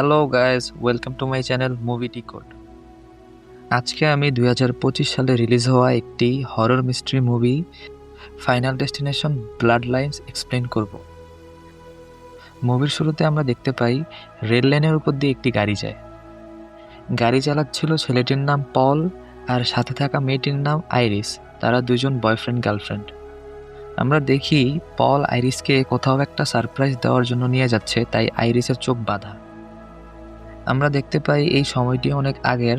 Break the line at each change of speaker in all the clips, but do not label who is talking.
Hello guys welcome to my channel movie ticket আজকে আমি দু হাজার পঁচিশ সালে রিলিজ হওয়া একটি horror mystery movie, final destination blood lines explain করব। মুভির শুরুতে আমরা দেখতে পাই, রেল লাইনের উপর দিয়ে একটি গাড়ি যায়। গাড়ি চালাচ্ছিল ছেলেটির নাম পল আর সাথে থাকা মেয়েটির নাম আইরিস। তারা দুজন বয়ফ্রেন্ড, গার্লফ্রেন্ড। আমরা দেখি পল আইরিসকে কোথাও একটা সারপ্রাইজ দেওয়ার জন্য নিয়ে যাচ্ছে, তাই আইরিসের চোখ বাঁধা। আমরা দেখতে পাই এই সময়টি অনেক আগের,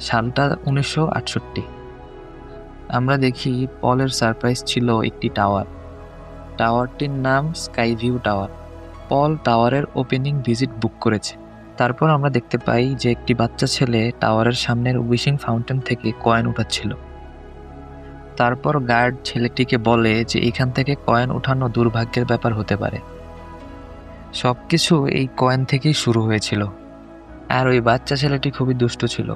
সালটা উনিশশো আটষট্টি। আমরা দেখি পলের সারপ্রাইজ ছিল একটি টাওয়ার। টাওয়ারটির নাম স্কাই ভিউ টাওয়ার। পল টাওয়ারের ওপেনিং ভিজিট বুক করেছে। তারপর আমরা দেখতে পাই যে একটি বাচ্চা ছেলে টাওয়ারের সামনের উইশিং ফাউন্টেন থেকে কয়েন উঠাচ্ছিল। তারপর গার্ড ছেলেটিকে বলে যে এখান থেকে কয়েন উঠানো দুর্ভাগ্যের ব্যাপার হতে পারে। সব কিছু এই কয়েন থেকেই শুরু হয়েছিল। আর ওই বাচ্চা ছেলেটি খুবই দুষ্ট ছিল।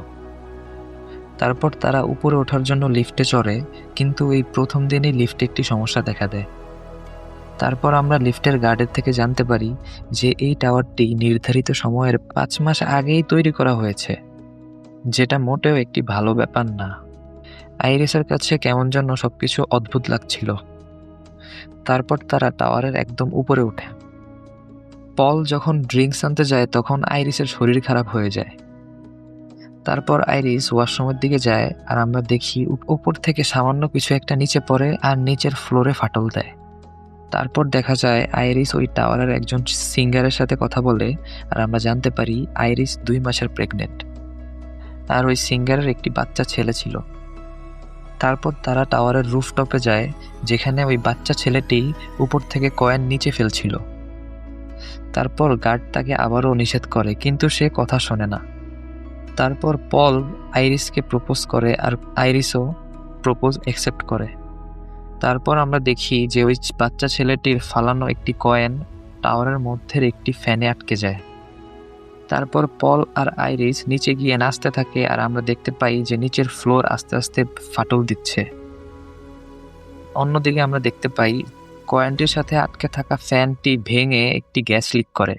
তারপর তারা উপরে ওঠার জন্য লিফটে চড়ে, কিন্তু এই প্রথম দিনই লিফটে একটি সমস্যা দেখা দেয়। তারপর আমরা লিফটের গার্ডের থেকে জানতে পারি যে এই টাওয়ারটি নির্ধারিত সময়ের পাঁচ মাস আগেই তৈরি করা হয়েছে, যেটা মোটেও একটি ভালো ব্যাপার না। আইরিসের কাছে কেমন যেন সবকিছু অদ্ভুত লাগছিল। তারপর তারা টাওয়ারের একদম উপরে ওঠে। পল যখন ড্রিঙ্কস আনতে যায়, তখন আইরিসের শরীর খারাপ হয়ে যায়। তারপর আইরিস ওয়াশরুমের দিকে যায় আর আমরা দেখি উপ- উপর থেকে সামান্য কিছু একটা নিচে পড়ে আর নিচের ফ্লোরে ফাটল দেয়। তারপর দেখা যায় আইরিস ওই টাওয়ারের একজন সিঙ্গারের সাথে কথা বলে আর আমরা জানতে পারি আইরিস দুই মাসের প্রেগনেন্ট। আর ওই সিঙ্গারের একটি বাচ্চা ছেলে ছিল। তারপর তারা টাওয়ারের রুফটপে যায়, যেখানে ওই বাচ্চা ছেলেটি উপর থেকে কয়েন নিচে ফেলছিল। তারপর গার্ড তাকে আবারও নিষেধ করে, কিন্তু সে কথা শোনে না। তারপর পল আইরিসকে প্রপোজ করে আর আইরিসও প্রপোজ অ্যাকসেপ্ট করে। তারপর আমরা দেখি যে ওই বাচ্চা ছেলেটির ফালানো একটি কয়েন টাওয়ারের মধ্যের একটি ফ্যানে আটকে যায়। তারপর পল আর আইরিস নিচে গিয়ে নাচতে থাকে আর আমরা দেখতে পাই যে নিচের ফ্লোর আস্তে আস্তে ফাটল দিচ্ছে। অন্যদিকে আমরা দেখতে পাই কয়েনটির সাথে আটকে থাকা ফ্যানটি ভেঙে একটি গ্যাস লিক করে।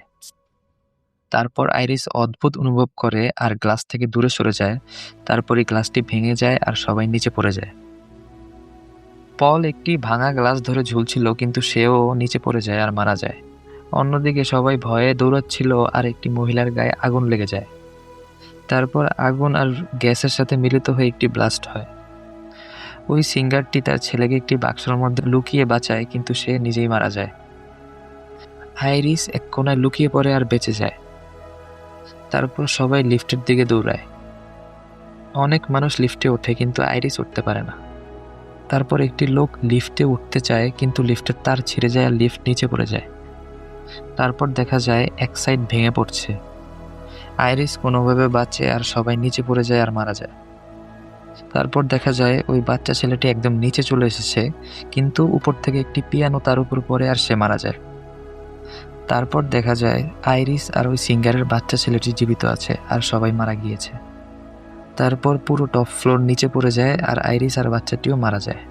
তারপর আইরিস অদ্ভুত অনুভব করে আর গ্লাস থেকে দূরে সরে যায়। তারপর এই গ্লাসটি ভেঙে যায় আর সবাই নিচে পড়ে যায়। পল একটি ভাঙা গ্লাস ধরে ঝুলছিল, কিন্তু সেও নিচে পড়ে যায় আর মারা যায়। অন্যদিকে সবাই ভয়ে দৌড়াচ্ছিল আর একটি মহিলার গায়ে আগুন লেগে যায়। তারপর আগুন আর গ্যাসের সাথে মিলিত হয়ে একটি ব্লাস্ট হয়। ওই সিঙ্গারটি তার ছেলেকে একটি বাক্সের মধ্যে লুকিয়ে বাঁচায়, কিন্তু সে নিজেই মারা যায়। আইরিস এক কোনায় লুকিয়ে পড়ে আর বেঁচে যায়। তারপর সবাই লিফটের দিকে দৌড়ায়। অনেক মানুষ লিফটে ওঠে, কিন্তু আইরিস উঠতে পারে না। তারপর একটি লোক লিফটে উঠতে চায়, কিন্তু লিফটের তার ছিঁড়ে যায় আর লিফট নিচে পড়ে যায়। তারপর দেখা যায় এক সাইড ভেঙে পড়ছে। আইরিস কোনোভাবে বাঁচে আর সবাই নিচে পড়ে যায় আর মারা যায়। তারপর দেখা যায় ওই বাচ্চা ছেলেটি একদম নিচে চলে এসেছে, কিন্তু উপর থেকে একটি পিয়ানো তার উপর পড়ে আর সে মারা যায়। তারপর দেখা যায় আইরিস আর ওই সিঙ্গারের বাচ্চা ছেলেটি জীবিত আছে আর সবাই মারা গিয়েছে। তারপর পুরো টপ ফ্লোর নিচে পড়ে যায় আর আইরিস আর বাচ্চাটিও মারা যায়।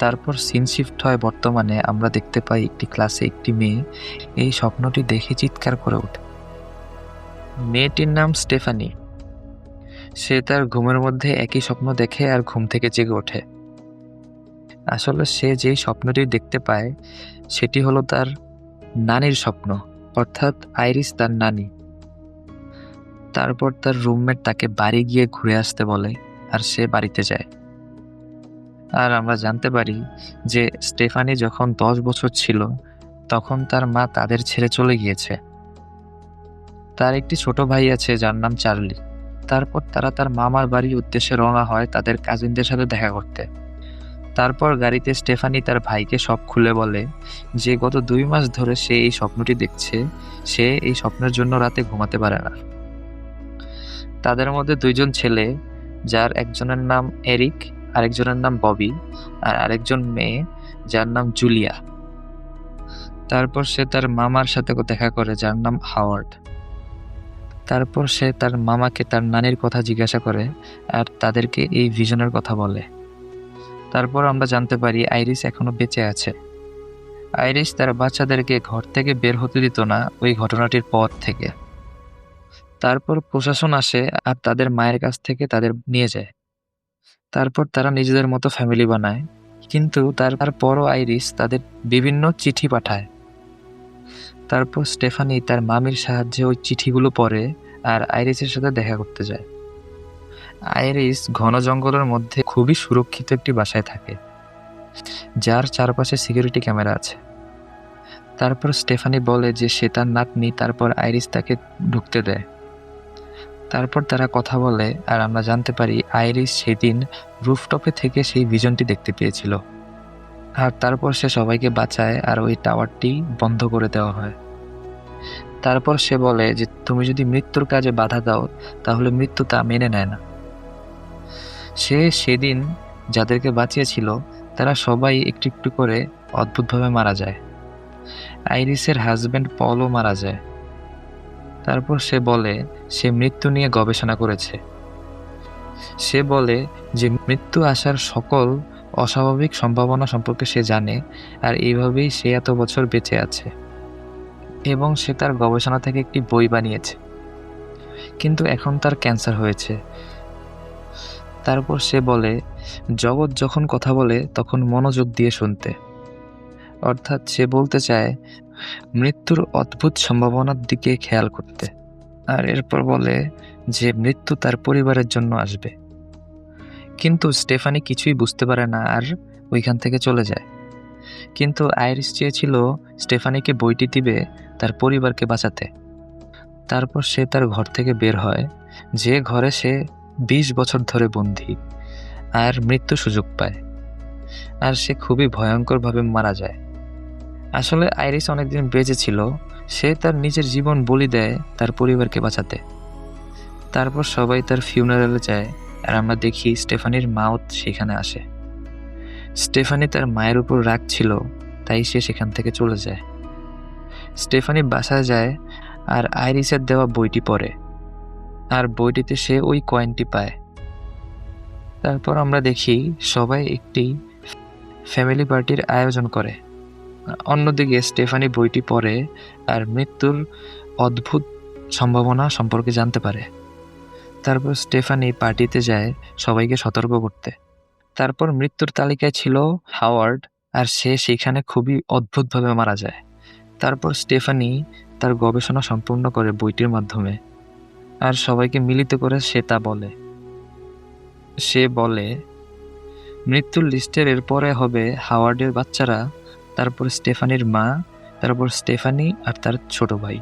তারপর সিন শিফট হয় বর্তমানে আমরা দেখতে পাই একটি ক্লাসে একটি মেয়ে এই স্বপ্নটি দেখে চিৎকার করে ওঠে। মেয়েটির নাম স্টেফানি। সে তার ঘুমের মধ্যে একই স্বপ্ন দেখে আর ঘুম থেকে জেগে ওঠে। আসলে সে যেই স্বপ্নটি দেখতে পায়, সেটি হলো তার নানির স্বপ্ন, অর্থাৎ আইরিস তার নানি। তারপর তার রুমমেট তাকে বাড়ি গিয়ে ঘুরে আসতে বলে আর সে বাড়িতে যায়। আর আমরা জানতে পারি যে স্টেফানি যখন দশ বছর ছিল, তখন তার মা তাদের ছেড়ে চলে গিয়েছে। তার একটি ছোট ভাই আছে যার নাম চার্লি। তারপর তারা তার মামার বাড়ির উদ্দেশ্যে রওনা হয় তাদের কাজিনদের সাথে দেখা করতে। তারপর গাড়িতে স্টেফানি তার ভাইকে সব খুলে বলে যে, গত দুই মাস ধরে সে এই স্বপ্নটি দেখছে। সে এই স্বপ্নের জন্য রাতে ঘুমাতে পারে না। তাদের মধ্যে দুইজন ছেলে, যার একজনের নাম এরিক, আরেকজনের নাম ববি আর আরেকজন মেয়ে, যার নাম জুলিয়া। তারপর সে তার মামার সাথে দেখা করে, যার নাম হাওয়ার্ড। তারপর সে তার মামাকে তার নানির কথা জিজ্ঞাসা করে আর তাদেরকে এই ভিশনের কথা বলে। তারপর আমরা জানতে পারি আইরিস এখনও বেঁচে আছে। আইরিস তার বাচ্চাদেরকে ঘর থেকে বের হতে দিত না ওই ঘটনাটির পর থেকে। তারপর প্রশাসন আসে আর তাদের মায়ের কাছ থেকে তাদের নিয়ে যায়। তারপর তারা নিজেদের মতো ফ্যামিলি বানায়। কিন্তু তারপরও আইরিস তাদের বিভিন্ন চিঠি পাঠায়। তারপর স্টেফানি তার মামির সাহায্যে ওই চিঠিগুলো পড়ে আর আইরিসের সাথে দেখা করতে যায়। আইরিস ঘন জঙ্গলের মধ্যে খুবই সুরক্ষিত একটি বাসায় থাকে, যার চারপাশে সিকিউরিটি ক্যামেরা আছে। তারপর স্টেফানি বলে যে সে তার নাতনি, তারপর আইরিস তাকে ঢুকতে দেয়। তারপর তারা কথা বলে আর আমরা জানতে পারি আইরিস সেদিন রুফটপে থেকে সেই ভিজনটি দেখতে পেয়েছিল। আর তারপর সে সবাইকে বাঁচায় আর ওই টাওয়ারটি বন্ধ করে দেওয়া হয়। তারপর সে বলে যে, তুমি যদি মৃত্যুর কাজে বাধা দাও, তাহলে মৃত্যু তা মেনে নেয় না। সে সেদিন যাদেরকে বাঁচিয়েছিল, তারা সবাই একটু একটু করে অদ্ভুতভাবে মারা যায়। আইরিসের হাজব্যান্ড পলও মারা যায়। তারপর সে বলে, সে মৃত্যু নিয়ে গবেষণা করেছে। সে বলে যে, মৃত্যু আসার সকল অস্বাভাবিক সম্ভাবনা সম্পর্কে সে জানে আর এইভাবেই সে এত বছর বেঁচে আছে। এবং সে তার গবেষণা থেকে একটি বই বানিয়েছে। কিন্তু এখন তার ক্যান্সার হয়েছে। তারপর সে বলে, জগৎ যখন কথা বলে, তখন মনোযোগ দিয়ে শুনতে। অর্থাৎ সে বলতে চায়, মৃত্যুর অদ্ভুত সম্ভাবনার দিকে খেয়াল করতে। আর এরপর বলে যে, মৃত্যু তার পরিবারের জন্য আসবে। কিন্তু স্টেফানি কিছুই বুঝতে পারে না আর ওইখান থেকে চলে যায়। কিন্তু আইরিস চেয়েছিল স্টেফানিকে বইটি দিবে তার পরিবারকে বাঁচাতে। তারপর সে তার ঘর থেকে বের হয়, যে ঘরে সে বিশ বছর ধরে বন্দী আর মৃত্যু সুযোগ পায়। আর সে খুবই ভয়ঙ্করভাবে মারা যায়। আসলে আইরিস অনেকদিন বেঁচে ছিল, সে তার নিজের জীবন বলি দেয় তার পরিবারকে বাঁচাতে। তারপর সবাই তার ফিউনারেলে যায়। আর আমরা দেখি স্টেফানির মাও সেখানে আসে। স্টেফানি তার মায়ের উপর রাগ ছিল, তাই সে সেখান থেকে চলে যায়। স্টেফানি বাসায় যায় আর আইরিসের দেওয়া বইটি পড়ে। আর বইটিতে সে ওই কয়েনটি পায়। তারপর আমরা দেখি সবাই একটি ফ্যামিলি পার্টির আয়োজন করে। অন্যদিকে স্টেফানি বইটি পড়ে আর মৃত্যুর অদ্ভুত সম্ভাবনা সম্পর্কে জানতে পারে। তারপর স্টেফানি পার্টিতে যায় সবাইকে সতর্ক করতে। তারপর মৃত্যুর তালিকায় ছিল হাওয়ার্ড আর সে সেখানে খুবই অদ্ভুতভাবে মারা যায়। তারপর স্টেফানি তার গবেষণা সম্পূর্ণ করে বইটির মাধ্যমে। আর সবাইকে মিলিত করে সে তা বলে। সে বলে, মৃত্যুর লিস্টের এরপরে হবে হাওয়ার্ডের বাচ্চারা, তারপর স্টেফানির মা, তারপর স্টেফানি আর তার ছোট ভাই।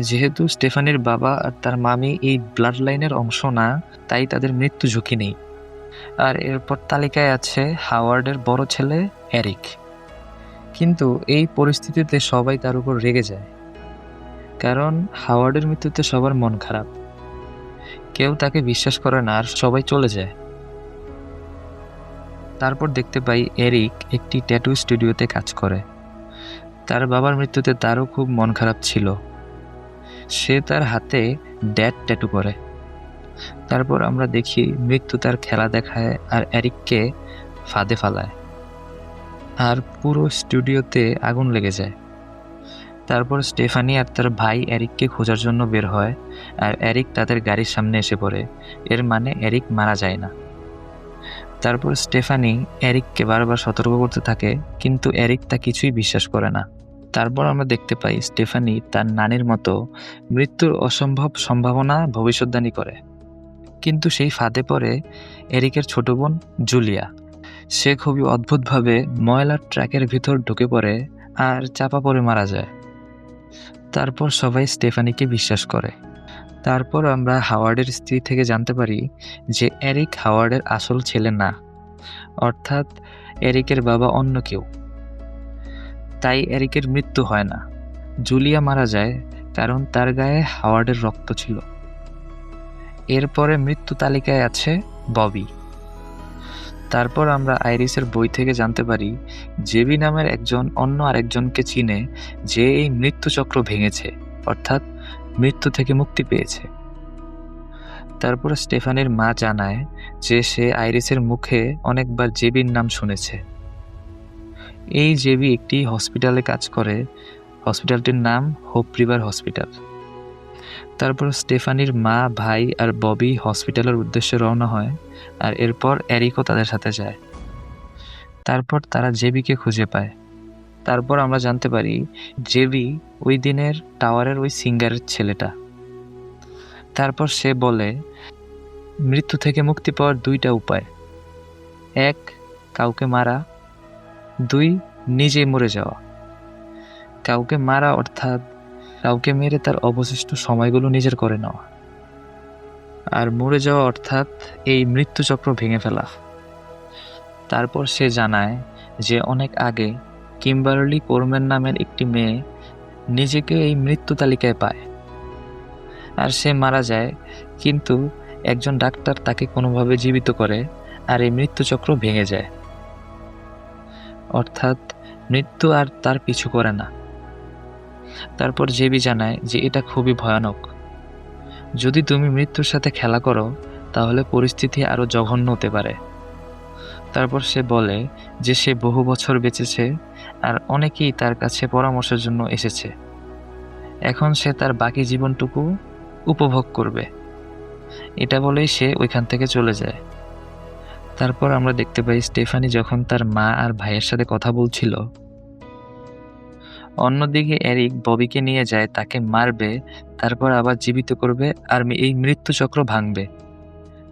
যেহেতু স্টেফানির বাবা আর তার মামি এই ব্লাড লাইনের অংশ না, তাই তাদের মৃত্যু ঝুঁকি নেই। আর এরপর তালিকায় আছে হাওয়ার্ডের বড় ছেলে এরিক। কিন্তু এই পরিস্থিতিতে সবাই তার উপর রেগে যায়। কারণ হাওয়ার্ডের মৃত্যুতে সবার মন খারাপ। কেউ তাকে বিশ্বাস করে না আর সবাই চলে যায়। তারপর দেখতে পাই এরিক একটি ট্যাটু স্টুডিওতে কাজ করে। তার বাবার মৃত্যুতে তারও খুব মন খারাপ ছিল। সে তার হাতে ড্যাড ট্যাটু করে। তারপর আমরা দেখি মৃত্যু তার খেলা দেখায় আর এরিককে ফাঁদে ফালায়। আর পুরো স্টুডিওতে আগুন লেগে যায়। তারপর স্টেফানি আর তার ভাই এরিককে খোঁজার জন্য বের হয় আর এরিক তাদের গাড়ির সামনে এসে পড়ে। এর মানে এরিক মারা যায় না। তারপর স্টেফানি এরিককে বারবার সতর্ক করতে থাকে, কিন্তু এরিক তা কিছুই বিশ্বাস করে না। তারপর আমরা দেখতে পাই স্টেফানি তার নানির মতো মৃত্যুর অসম্ভব সম্ভাবনা ভবিষ্যৎবাণী করে। কিন্তু সেই ফাঁদে পড়ে এরিকের ছোট বোন জুলিয়া। সে খুবই অদ্ভুতভাবে ময়লার ট্র্যাকের ভিতর ঢুকে পড়ে আর চাপা পড়ে মারা যায়। তারপর সবাই স্টেফানিকে বিশ্বাস করে। তারপর আমরা হাওয়ার্ডের স্ত্রী থেকে জানতে পারি যে এরিক হাওয়ার্ডের আসল ছেলে না। অর্থাৎ এরিকের বাবা অন্য কেউ। তাই এরিকের মৃত্যু হয় না। জুলিয়া মারা যায় কারণ তার গায়ে হাওয়ার্ডের রক্ত ছিল। এরপরে মৃত্যু তালিকায় আছে ববি। তারপর আমরা আইরিসের বই থেকে জানতে পারি, জেবি নামের একজন অন্য আরেকজনকে চিনে যে এই মৃত্যুচক্র ভেঙেছে, অর্থাৎ মৃত্যু থেকে মুক্তি পেয়েছে। তারপর স্টেফানের মা জানায় যে সে আইরিসের মুখে অনেকবার জেবির নাম শুনেছে। এই জেবি একটি হসপিটালে কাজ করে। হসপিটালটির নাম হোপ রিভার হসপিটাল তারপর স্টেফানির মা, ভাই আর ববি হসপিটালের উদ্দেশ্যে রওনা হয় আর এরপর এরিকও তাদের সাথে যায়। তারপর তারা জেবিকে খুঁজে পায়। তারপর আমরা জানতে পারি জেবি ওই দিনের টাওয়ারের ওই সিঙ্গারের ছেলেটা। তারপর সে বলে, মৃত্যু থেকে মুক্তি পাওয়ার দুইটা উপায়। এক, কাউকে মারা দুই, নিজে মরে যাওয়া। কাউকে মারা অর্থাৎ কাউকে মেরে তার অবশিষ্ট সময়গুলো নিজের করে নেওয়া। আর মরে যাওয়া অর্থাৎ এই মৃত্যুচক্র ভেঙে ফেলা। তারপর সে জানায় যে অনেক আগে কিম্বারলি কোরম্যান নামের একটি মেয়ে নিজেকে এই মৃত্যু তালিকায় পায়। আর সে মারা যায়, কিন্তু একজন ডাক্তার তাকে কোনোভাবে জীবিত করে আর এই মৃত্যুচক্র ভেঙে যায়। অর্থাৎ মৃত্যু আর তার পিছু করে না। তারপর জেবি জানায় যে এটা খুবই ভয়ানক। যদি তুমি মৃত্যুর সাথে খেলা করো, তাহলে পরিস্থিতি আরও জঘন্য হতে পারে। তারপর সে বলে যে সে বহু বছর বেঁচেছে আর অনেকেই তার কাছে পরামর্শের জন্য এসেছে। এখন সে তার বাকি জীবনটুকু উপভোগ করবে। এটা বলেই সে ওইখান থেকে চলে যায়। তারপর আমরা দেখতে পাই স্টেফানি যখন তার মা আর ভাইয়ের সাথে কথা বলছিল। অন্যদিকে এরিক ববিকে নিয়ে যায়, তাকে মারবে, তারপর আবার জীবিত করবে, আর এই মৃত্যুচক্র ভাঙবে,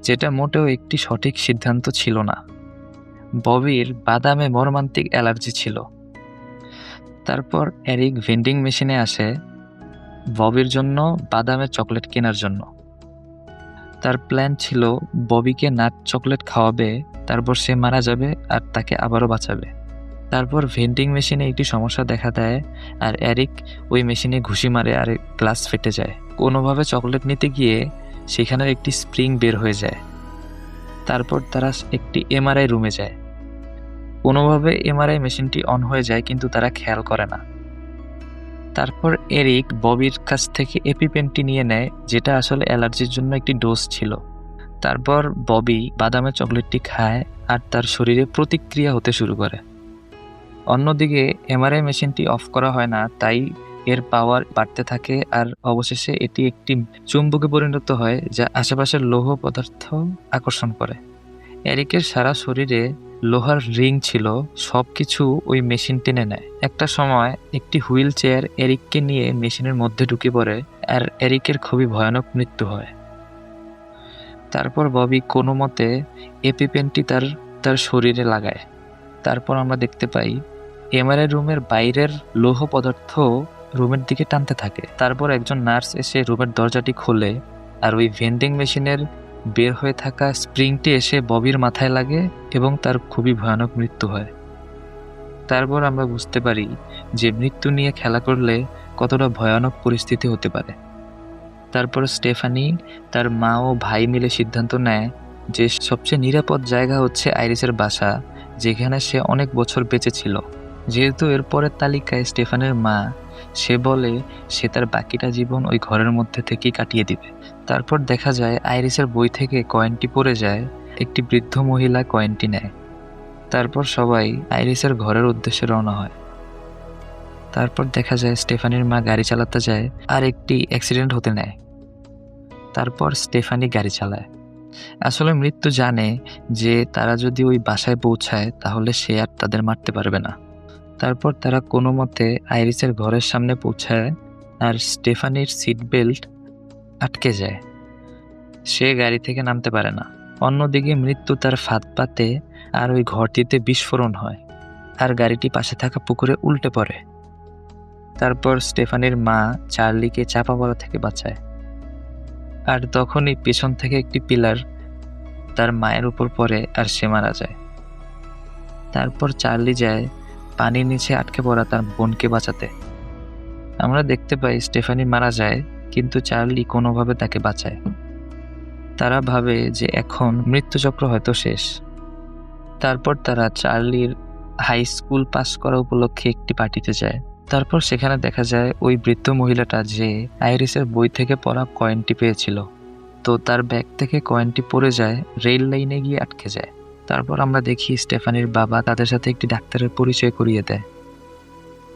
যেটা মোটেও একটি সঠিক সিদ্ধান্ত ছিল না। ববির বাদামে মর্মান্তিক অ্যালার্জি ছিল। তারপর এরিক ভেন্ডিং মেশিনে আসে ববির জন্য বাদামের চকলেট কেনার জন্য। তার প্ল্যান ছিল ববিকে নাট চকলেট খাওয়াবে, তারপর সে মারা যাবে আর তাকে আবারও বাঁচাবে। তারপর ভেন্ডিং মেশিনে একটি সমস্যা দেখা দেয় আর এরিক ওই মেশিনে ঘুষি মারে আর গ্লাস ফেটে যায়। কোনোভাবে চকলেট নিতে গিয়ে সেখানের একটি স্প্রিং বের হয়ে যায়। তারপর তারা একটি এমআরআই রুমে যায়। কোনোভাবে এমআরআই মেশিনটি অন হয়ে যায়, কিন্তু তারা খেয়াল করে না। তারপর এরিক ববির কাছ থেকে এপিপেনটি নিয়ে নেয়, যেটা আসলে অ্যালার্জির জন্য একটি ডোজ ছিল। তারপর ববি বাদামের চকলেটটি খায় আর তার শরীরে প্রতিক্রিয়া হতে শুরু করে। অন্যদিকে এমআরআই মেশিনটি অফ করা হয় না, তাই এর পাওয়ার বাড়তে থাকে আর অবশেষে এটি একটি চুম্বকে পরিণত হয়, যা আশেপাশের লৌহ পদার্থ আকর্ষণ করে। এরিকের সারা শরীরে লোহার রিং ছিল সব কিছু ওই মেশিন টেনে নেয়। একটা সময় একটি হুইল চেয়ার এরিককে নিয়ে মেশিনের মধ্যে ঢুকে পড়ে, আর এরিকের খুবই ভয়ানক মৃত্যু হয়। তারপর ববি কোনো মতে এপিপেনটি তার তার শরীরে লাগায়। তারপর আমরা দেখতে পাই, এমআরআই রুমের বাইরের লৌহ পদার্থ রুমের দিকে টানতে থাকে। তারপর একজন নার্স এসে রুমের দরজাটি খোলে, আর ওই ভেন্ডিং মেশিনের বের হয়ে থাকা স্প্রিংটি এসে ববির মাথায় লাগে এবং তার খুবই ভয়ানক মৃত্যু হয়। তারপর আমরা বুঝতে পারি যে মৃত্যু নিয়ে খেলা করলে কতটা ভয়ানক পরিস্থিতি হতে পারে। তারপর স্টেফানি তার মা ও ভাই মিলে সিদ্ধান্ত নেয় যে সবচেয়ে নিরাপদ জায়গা হচ্ছে আইরিসের বাসা, যেখানে সে অনেক বছর বেঁচে ছিল। যেহেতু এরপরের তালিকায় স্টেফানের মা, সে বলে সে তার বাকিটা জীবন ওই ঘরের মধ্যে থেকেই কাটিয়ে দিবে। তারপর দেখা যায় আইরিসের বই থেকে কয়েনটি পড়ে যায়, একটি বৃদ্ধ মহিলা কয়েনটি নেয়। তারপর সবাই আইরিসের ঘরের উদ্দেশ্যে রওনা হয়। তারপর দেখা যায় স্টেফানির মা গাড়ি চালাতে যায় আর একটি অ্যাক্সিডেন্ট হতে নেয়। তারপর স্টেফানি গাড়ি চালায়। আসলে মৃত্যু জানে যে তারা যদি ওই বাসায় পৌঁছায়, তাহলে সে আর তাদের মারতে পারবে না। তারপর তারা কোনো মতে আইরিসের ঘরের সামনে পৌঁছায় আর স্টেফানির সিট বেল্ট আটকে যায়। সে গাড়ি থেকে নামতে পারে না। অন্যদিকে মৃত্যু তার ফাঁদ পাতে আর ওই ঘরটিতে বিস্ফোরণ হয় আর গাড়িটি পাশে থাকা পুকুরে উল্টে পড়ে। তারপর স্টেফানির মা চার্লিকে চাপা পড়া থেকে বাঁচায়। আর তখনই পেছন থেকে একটি পিলার তার মায়ের উপর পড়ে আর সে মারা যায়। তারপর চার্লি যায় পানির নিচে আটকে পড়া তার বোনকে বাঁচাতে। আমরা দেখতে পাই স্টেফানি মারা যায় কিন্তু চার্লি কোনোভাবে তাকে বাঁচায়। তারা ভাবে যে এখন মৃত্যুচক্র হয়তো শেষ। তারপর তারা চার্লির হাই স্কুল পাস করা উপলক্ষে একটি পার্টিতে যায়। তারপর সেখানে দেখা যায় ওই বৃদ্ধ মহিলাটা যে আইরিসের বই থেকে পড়া কয়েনটি পেয়েছিল। তো তার ব্যাগ থেকে কয়েনটি পড়ে যায়, রেল লাইনে গিয়ে আটকে যায়। তারপর আমরা দেখি স্টেফানির বাবা তাদের সাথে একটি ডাক্তারের পরিচয় করিয়ে দেয়।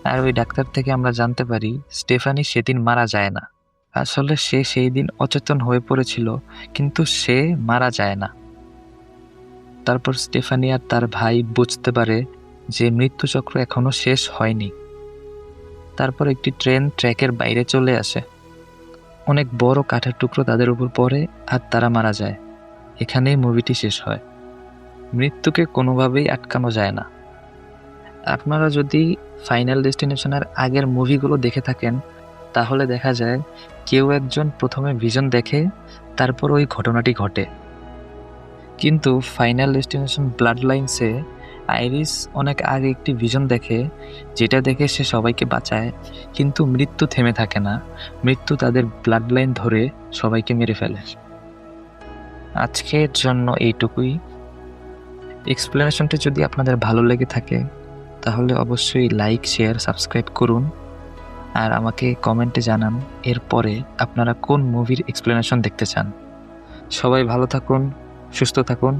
আর ওই ডাক্তার থেকে আমরা জানতে পারি, স্টেফানি সেদিন মারা যায় না। আসলে সে সেই দিন অচেতন হয়ে পড়েছিল, কিন্তু সে মারা যায় না। তারপর স্টেফানি আর তার ভাই বুঝতে পারে যে মৃত্যুচক্র এখনও শেষ হয়নি। তারপর একটি ট্রেন ট্র্যাকের বাইরে চলে আসে। অনেক বড় কাঠের টুকরো তাদের উপর পড়ে আর তারা মারা যায়। এখানেই মুভিটি শেষ হয়। মৃত্যুকে কোনোভাবেই আটকানো যায় না। আপনারা যদি ফাইনাল ডেস্টিনেশনের আগের মুভিগুলো দেখে থাকেন তাহলে দেখা যায় কেউ একজন প্রথমে ভিজন দেখে তারপর ওই ঘটনাটি ঘটে। কিন্তু ফাইনাল ডেস্টিনেশন ব্লাড লাইন্সে আইরিস অনেক আগে একটি ভিজন দেখে, যেটা দেখে সে সবাইকে বাঁচায়, কিন্তু মৃত্যু থেমে থাকে না। মৃত্যু তাদের ব্লাড লাইন ধরে সবাইকে মেরে ফেলে। আজকের জন্য এইটুকুই। এক্সপ্লেনেশনটি যদি আপনাদের ভালো লেগে থাকে, তাহলে অবশ্যই লাইক শেয়ার সাবস্ক্রাইব করুন। আর আমাকে কমেন্টে জানান এরপরে আপনারা কোন মুভির এক্সপ্লেনেশন দেখতে চান। সবাই ভালো থাকুন, সুস্থ থাকুন।